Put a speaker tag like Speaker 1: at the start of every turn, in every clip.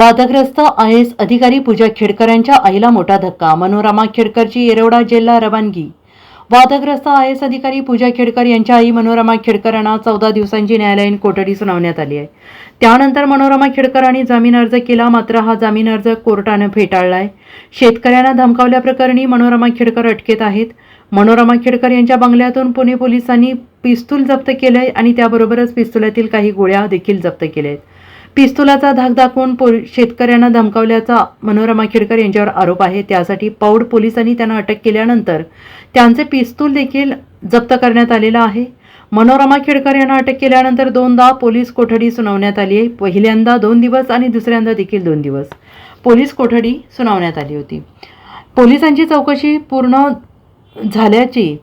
Speaker 1: वादग्रस्त I S अधिकारी पूजा खेडकरांच्या आईला मोठा धक्का. मनोरमा खेडकरची येरवडा जेलला रवानगी. वादग्रस्त आय एस अधिकारी पूजा खेडकर यांच्या आई मनोरमा खेडकर यांना चौदा दिवसांची न्यायालयीन कोठडी सुनावण्यात आली आहे. त्यानंतर मनोरमा खेडकरांनी जामीन अर्ज केला मात्र हा जामीन अर्ज कोर्टानं फेटाळलाय. शेतकऱ्यांना धमकावल्याप्रकरणी मनोरमा खेडकर अटकेत आहेत. मनोरमा खेडकर यांच्या बंगल्यातून पुणे पोलिसांनी पिस्तूल जप्त केलंय आणि त्याबरोबरच पिस्तुलातील काही गोळ्या देखील जप्त केल्या आहेत पिस्तुलाचा धाक दाखवून पोल शेतकऱ्यांना धमकावल्याचा मनोरमा खेडकर यांच्यावर आरोप आहे. त्यासाठी पौड पोलिसांनी त्यांना अटक केल्यानंतर त्यांचे पिस्तूल देखील जप्त करण्यात आलेलं आहे. मनोरमा खेडकर यांना अटक केल्यानंतर दोनदा पोलीस कोठडी सुनावण्यात आली आहे. पहिल्यांदा दोन दिवस आणि दुसऱ्यांदा देखील दोन दिवस पोलीस कोठडी सुनावण्यात आली होती. पोलिसांची चौकशी पूर्ण झाल्याची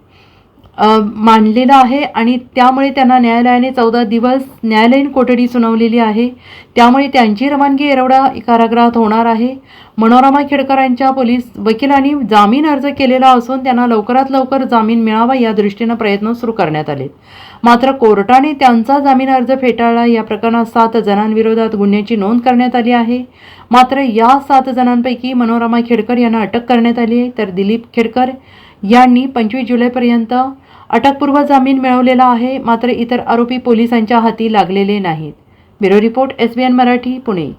Speaker 1: मांडलेला आहे आणि त्यामुळे त्यांना न्यायालयाने चौदा दिवस न्यायालयीन कोठडी सुनावलेली आहे. त्यामुळे त्यांची रवानगी एरवडा कारागृहात होणार आहे. मनोरमा खेडकरांच्या पोलीस वकिलांनी जामीन अर्ज केलेला असून त्यांना लवकरात लवकर जामीन मिळावा या दृष्टीनं प्रयत्न सुरू करण्यात आले. मात्र कोर्टाने त्यांचा जामीन अर्ज फेटाळला. या प्रकरणात सात जणांविरोधात गुन्ह्याची नोंद करण्यात आली आहे. मात्र या सात जणांपैकी मनोरमा खेडकर यांना अटक करण्यात आली आहे. तर दिलीप खेडकर यांनी पंचवीस जुलैपर्यंत अटकपूर्व जामीन मिळवलेला आहे मात्र इतर आरोपी पोलिसांच्या हाती लागलेले नाहीत. Bureau report S B N Marathi Pune.